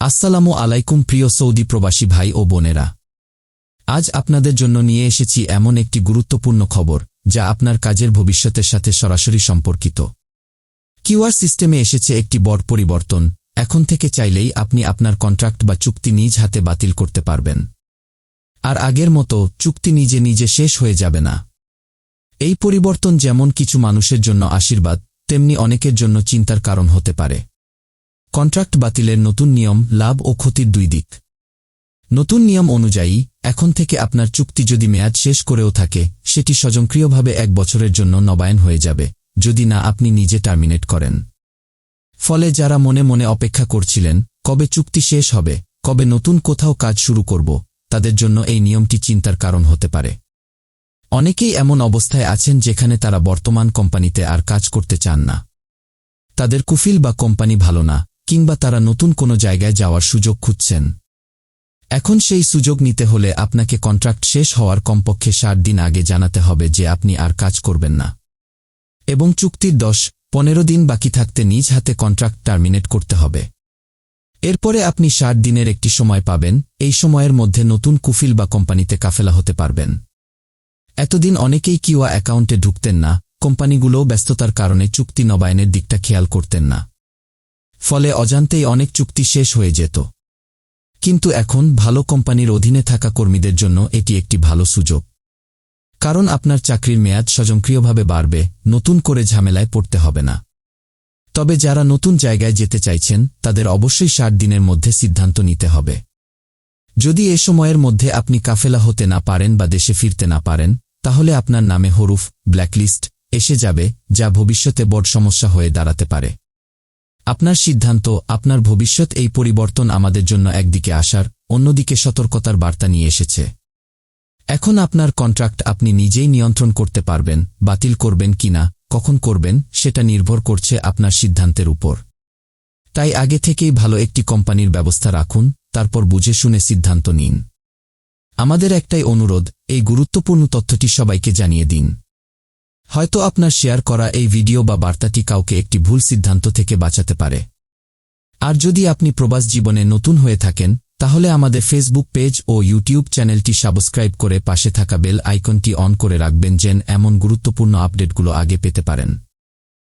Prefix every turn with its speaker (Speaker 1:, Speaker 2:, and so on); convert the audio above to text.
Speaker 1: আসসালামু আলাইকুম প্রিয় সৌদি প্রবাসী ভাই ও বোনেরা। আজ আপনাদের জন্য নিয়ে এসেছি এমন একটি গুরুত্বপূর্ণ খবর, যা আপনার কাজের ভবিষ্যতের সাথে সরাসরি সম্পর্কিত। কিউআর সিস্টেমে এসেছে একটি বড় পরিবর্তন, এখন থেকে চাইলেই আপনি আপনার কন্ট্রাক্ট বা চুক্তি নিজ হাতে বাতিল করতে পারবেন। আর আগের মতো, চুক্তি নিজে নিজে শেষ হয়ে যাবে না। এই পরিবর্তন যেমন কিছু মানুষের জন্য আশীর্বাদ, তেমনি অনেকের জন্য চিন্তার কারণ হতে পারে। কন্ট্রাক্ট বাতিলের নতুন নিয়ম, লাভ ও ক্ষতির দুই দিক। নতুন নিয়ম অনুযায়ী, এখন থেকে আপনার চুক্তি যদি মেয়াদ শেষ করেও থাকে, সেটি স্বয়ংক্রিয়ভাবে এক বছরের জন্য নবায়ন হয়ে যাবে, যদি না আপনি নিজে টার্মিনেট করেন। ফলে যারা মনে মনে অপেক্ষা করছিলেন, কবে চুক্তি শেষ হবে, কবে নতুন কোথাও কাজ শুরু করব, তাদের জন্য এই নিয়মটি চিন্তার কারণ হতে পারে। অনেকেই এমন অবস্থায় আছেন যেখানে তারা বর্তমান কোম্পানিতে আর কাজ করতে চান না। তাদের কুফিল বা কোম্পানি ভালো না কিংবা তারা নতুন কোনো জায়গায় যাওয়ার সুযোগ খুঁজছেন। এখন সেই সুযোগ নিতে হলে আপনাকে কন্ট্রাক্ট শেষ হওয়ার কমপক্ষে ষাট দিন আগে জানাতে হবে যে আপনি আর কাজ করবেন না। এবং চুক্তির দশ, পনেরো দিন বাকি থাকতে নিজ হাতে কন্ট্রাক্ট টার্মিনেট করতে হবে। এরপরে আপনি ষাট দিনের একটি সময় পাবেন, এই সময়ের মধ্যে নতুন কুফিল বা কোম্পানিতে কাফেলা হতে পারবেন। এতদিন অনেকেই কিওয়া অ্যাকাউন্টে ঢুকতেন না, কোম্পানিগুলোও ব্যস্ততার কারণে চুক্তি নবায়নের দিকটা খেয়াল করতেন না। ফলে অজান্তেই অনেক চুক্তি শেষ হয়ে যেত। কিন্তু এখন ভালো কোম্পানির অধীনে থাকা কর্মীদের জন্য এটি একটি ভালো সুযোগ। কারণ আপনার চাকরির মেয়াদ স্বয়ংক্রিয়ভাবে বাড়বে, নতুন করে ঝামেলায় পড়তে হবে না। তবে যারা নতুন জায়গায় যেতে চাইছেন, তাদের অবশ্যই ষাট দিনের মধ্যে সিদ্ধান্ত নিতে হবে। যদি এ সময়ের মধ্যে আপনি কাফেলা হতে না পারেন বা দেশে ফিরতে না পারেন, তাহলে আপনার নামে হরুফ, ব্ল্যাকলিস্ট এসে যাবে, যা ভবিষ্যতে বড় সমস্যা হয়ে দাঁড়াতে পারে। আপনার সিদ্ধান্ত, আপনার ভবিষ্যৎ এই পরিবর্তন আমাদের জন্য একদিকে আসার, অন্যদিকে সতর্কতার বার্তা নিয়ে এসেছে। এখন আপনার কন্ট্রাক্ট আপনি নিজেই নিয়ন্ত্রণ করতে পারবেন, বাতিল করবেন কিনা কখন করবেন, সেটা নির্ভর করছে আপনার সিদ্ধান্তের উপর। তাই আগে থেকেই ভালো একটি কোম্পানির ব্যবস্থা রাখুন, তারপর বুঝে শুনে সিদ্ধান্ত নিন। আমাদের একটাই অনুরোধ, এই গুরুত্বপূর্ণ তথ্যটি সবাইকে জানিয়ে দিন। হয়তো আপনার শেয়ার করা এই ভিডিও বা বার্তাটি কাউকে একটি ভুল সিদ্ধান্ত থেকে বাঁচাতে পারে। আর যদি আপনি প্রবাস জীবনে নতুন হয়ে থাকেন, তাহলে আমাদের ফেসবুক পেজ ও ইউটিউব চ্যানেলটি সাবস্ক্রাইব করে পাশে থাকা বেল আইকনটি অন করে রাখবেন যেন এমন গুরুত্বপূর্ণ আপডেটগুলো আগে পেতে পারেন।